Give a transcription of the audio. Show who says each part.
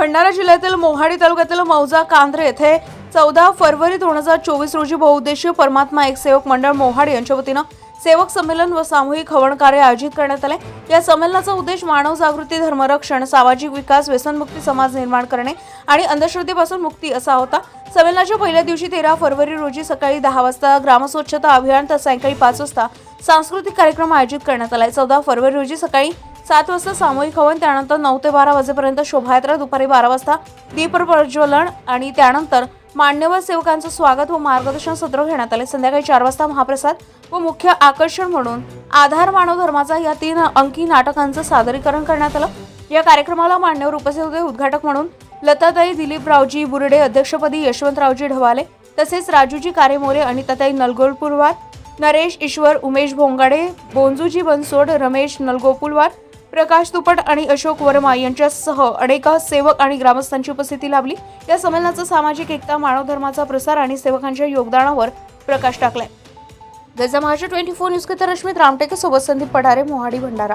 Speaker 1: भंडारा जिल्ह्यातील मोहाडी तालुक्यातील मौजा कांद्रे येथे चौदा फरवरी दोन हजार चोवीस रोजी बहुउद्देशीय परमात्मा एक सेवक मंडळ मोहाडी यांच्या वतीनं सेवक संमेलन व सामूहिक हवन कार्य आयोजित करण्यात आले. या संमेलनाचा उद्देश मानव जागृती धर्मरक्षण सामाजिक विकास व्यसनमुक्ती समाज निर्माण करणे आणि अंधश्रद्धेपासून मुक्ती असा होता. संमेलनाच्या पहिल्या दिवशी तेरा फरवरी रोजी सकाळी दहा वाजता ग्रामस्वच्छता अभियान तर सायंकाळी पाच वाजता सांस्कृतिक कार्यक्रम आयोजित करण्यात आला. चौदा फरवरी रोजी सकाळी सात वाजता सामूहिक हवन त्यानंतर नऊ ते बारा वाजेपर्यंत शोभायात्रा दुपारी बारा वाजता दीप प्रज्वलन आणि त्यानंतर मान्यवर सेवकांचं स्वागत व मार्गदर्शन सत्र घेण्यात आले. संध्याकाळी चार वाजता महाप्रसाद व मुख्य आकर्षण म्हणून आधार मानव धर्माचा या तीन अंकी नाटकांचं सादरीकरण करण्यात आलं. या कार्यक्रमाला मान्यवर उपस्थित होते उद्घाटक म्हणून लताताई दिलीपरावजी बुरडे अध्यक्षपदी यशवंतरावजी ढवाले तसेच राजूजी कारेमोरे अनिताताई नलगोलपुरवार नरेश ईश्वर उमेश भोंगाडे बोंजूजी बनसोड रमेश नलगोपुलवार प्रकाश तुपट आणि अशोक वर्मा यांच्यासह अनेक सेवक आणि ग्रामस्थांची उपस्थिती लाभली. या संमेलनाचा सामाजिक एकता मानव धर्माचा प्रसार आणि सेवकांच्या योगदानावर प्रकाश टाकलाय. गजा महाराष्ट्र ट्वेंटी फोर न्यूज तर रश्मित रामटेके सोबत संदीप पठारे मोहाडी भंडारा.